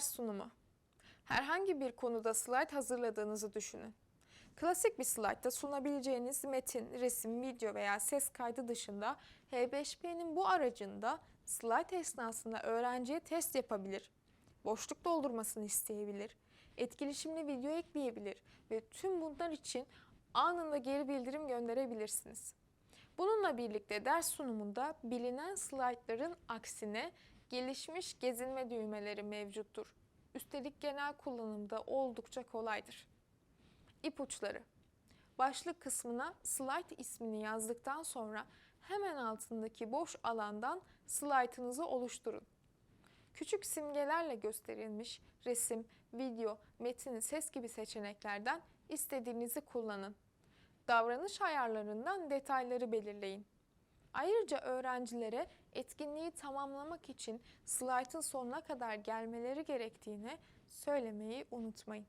Ders sunumu. Herhangi bir konuda slide hazırladığınızı düşünün. Klasik bir slaytta sunabileceğiniz metin, resim, video veya ses kaydı dışında H5P'nin bu aracında slide esnasında öğrenciye test yapabilir, boşluk doldurmasını isteyebilir, etkileşimli video ekleyebilir ve tüm bunlar için anında geri bildirim gönderebilirsiniz. Bununla birlikte ders sunumunda bilinen slaytların aksine gelişmiş gezinme düğmeleri mevcuttur. Üstelik genel kullanımda oldukça kolaydır. İpuçları Başlık kısmına slide ismini yazdıktan sonra hemen altındaki boş alandan slaytınızı oluşturun. Küçük simgelerle gösterilmiş resim, video, metin, ses gibi seçeneklerden istediğinizi kullanın. Davranış ayarlarından detayları belirleyin. Ayrıca öğrencilere etkinliği tamamlamak için slaytın sonuna kadar gelmeleri gerektiğini söylemeyi unutmayın.